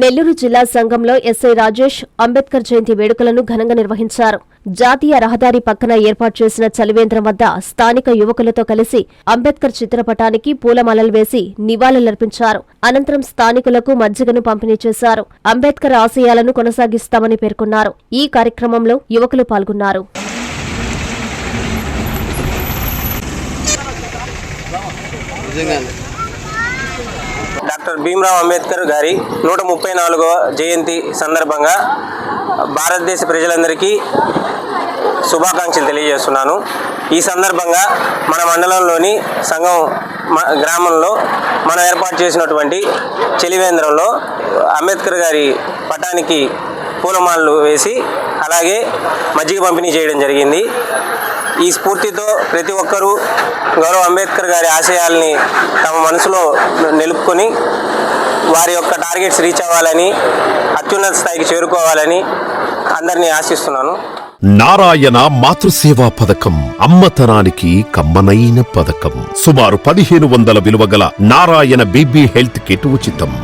నెల్లూరు జిల్లా సంఘంలో ఎస్ఐ రాజేష్ అంబేద్కర్ జయంతి వేడుకలను ఘనంగా నిర్వహించారు. జాతీయ రహదారి పక్కన ఏర్పాటు చేసిన చలివేంద్రం వద్ద స్థానిక యువకులతో కలిసి అంబేద్కర్ చిత్రపటానికి పూలమాలలు వేసి నివాళులర్పించారు. అనంతరం స్థానికులకు మజ్జిగను పంపిణీ చేశారు. అంబేద్కర్ ఆశయాలను కొనసాగిస్తామని పేర్కొన్నారు. ఈ కార్యక్రమంలో యువకులు పాల్గొన్నారు. నిజంగానే. డాక్టర్ భీమ్రావ్ అంబేద్కర్ గారి నూట ముప్పై నాలుగవ జయంతి సందర్భంగా భారతదేశ ప్రజలందరికీ శుభాకాంక్షలు తెలియజేస్తున్నాను. ఈ సందర్భంగా మన మండలంలోని సంఘం గ్రామంలో మనం ఏర్పాటు చేసినటువంటి చెలివేంద్రంలో అంబేద్కర్ గారి పటానికి పూలమాలలు వేసి అలాగే మజ్జిగ పంపిణీ చేయడం జరిగింది. ఈ స్ఫూర్తితో ప్రతి ఒక్కరూ గౌరవ అంబేద్కర్ గారి ఆశయాల్ని తమ మనసులో నిలుపుకొని వారి యొక్క టార్గెట్స్ రీచ్ అవ్వాలని అత్యున్నత స్థాయికి చేరుకోవాలని అందరినీ ఆశిస్తున్నాను. నారాయణ మాతృసేవా పథకం అమ్మతనానికి కమ్మనైన పథకం. సుమారు పదిహేను వందల విలువ గల నారాయణ బీబీ హెల్త్ కిట్ ఉచితం.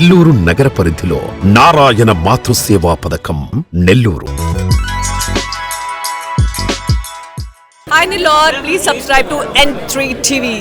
నెల్లూరు నగర పరిధిలో నారాయణ మాతృసేవా పథకం Nellore. I please subscribe to N TV